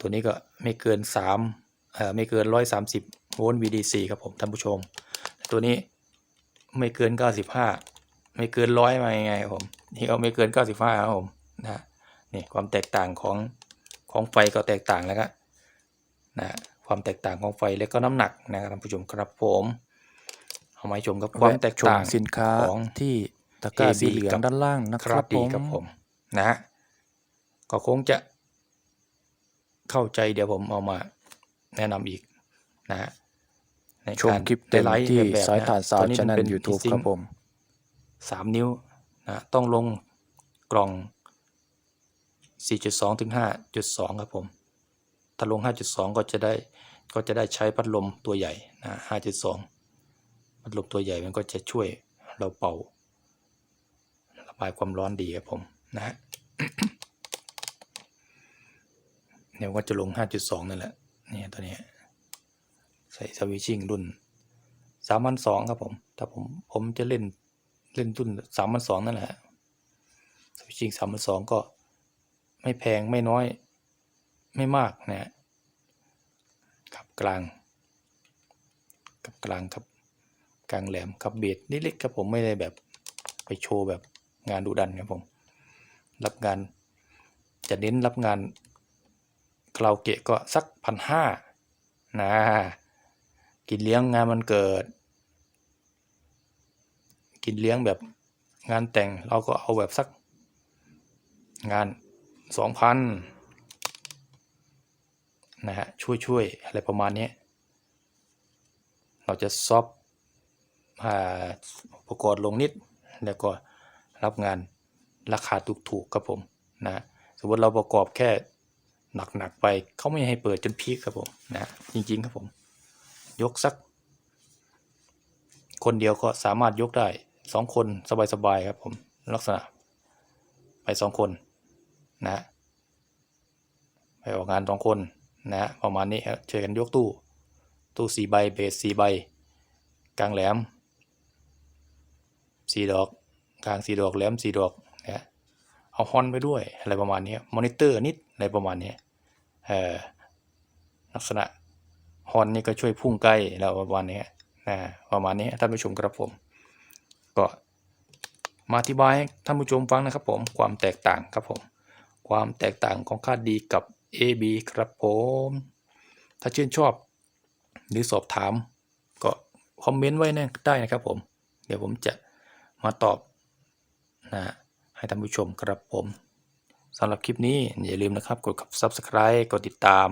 ตัวนี้ก็ไม่เกิน3เอ่อไม่เกิน 130 โวลต์ VDC ครับผมท่านผู้ชม ตัวนี้ไม่เกิน 95 ไม่เกินร้อยมายังไงครับผมนี่ก็ไม่เกิน 95ครับผมนะฮะนี่ความแตกต่างของของไฟก็แตกต่างแล้วก็นะฮะความแตกต่างของไฟและก็น้ำหนักนะครับท่านผู้ชมครับผมเอามาให้ชมกับความแตกต่างแวะชมสินค้าของที่ตะกร้า AB สีเหลืองกับด้านล่างนะคครัรับบดีผมครับผมนะฮะก็คงจะ เข้าใจเดี๋ยวผมเอามาแนะนำอีกนะฮะในชมการคลิปเต็มไลฟ์ที่แบบๆสายนะถ่านซาวตัวด์นี้ชมันแนลเป็นยูทูบ e-sync ครับผมสามนิ้วนะต้องลงกล่อง 4.2 ถึง 5.2 ครับผม ถ้าลง 5.2 ก็จะได้ก็จะได้ใช้พัดลมตัวใหญ่นะ5.2 พัดลมตัวใหญ่มันก็จะช่วยเราเป่า ระบายความร้อนดีครับผมนะฮะ เดี๋ยวก็จะลง 5.2 นั่นแหละเนี่ยตัวนี้ ใส่สวิตชิ่งรุ่น3,200ครับผมถ้าผมผมจะเล่นเล่นรุ่น3,200นั่นแหละสวิตชิ่ง3,200ก็ไม่แพงไม่น้อยไม่มากนะฮะครับกลางกับกลางครับกลางแหลมครับเบสนิดเล็กครับผมไม่ได้แบบไปโชว์แบบงานดูดันครับผมรับงานจะเน้นรับงาน คาราโอเกะก็สักพันห้านะกินเลี้ยงงานมันเกิด กินเลี้ยงแบบงานแต่งเราก็เอาแบบสัก งานสองพันนะฮะช่วยช่วยอะไรประมาณนี้เราจะซอฟอ่าอุปกรณ์ลงนิด แล้วก็รับงานราคาถูกๆครับผมนะสมมติเราประกอบแค่ หนักๆไปเขาไม่ให้เปิดจนพีคครับผมนะจริงๆครับผม ยกสัก คนเดียวก็สามารถยกได้สองคนสบายๆครับผมลักษณะ ไปสองคนนะไปออกงานสองคนนะประมาณนี้ครับช่วยกันยกตู้ ตู้สี่ใบเบสสี่ใบ กลางแหลมสี่ดอกกลางสี่ดอกแหลมสี่ดอกนะเอาฮอนไปด้วยอะไรประมาณนี้มอนิเตอร์นิดอะไรประมาณนี้ ลักษณะฮอนนี่ก็ช่วยพุ่งใกล้เราประมาณนี้นะประมาณนี้ท่านผู้ชมครับผมก็มาอธิบายท่านผู้ชมฟังนะครับผมความแตกต่างครับผมความแตกต่างของค่าดีกับ AB ครับผมถ้าชื่นชอบหรือสอบถามก็คอมเมนต์ไว้นะได้นะครับผม เดี๋ยวผมจะมาตอบนะให้ท่านผู้ชมครับผม สำหรับคลิปนี้อย่าลืมนะครับกด subscribe กดติดตาม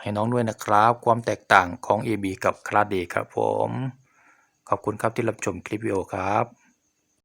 ให้น้องด้วยนะครับ ความแตกต่างของ AB กับคลาสดีครับผม ขอบคุณครับที่รับชมคลิปวิดีโอครับ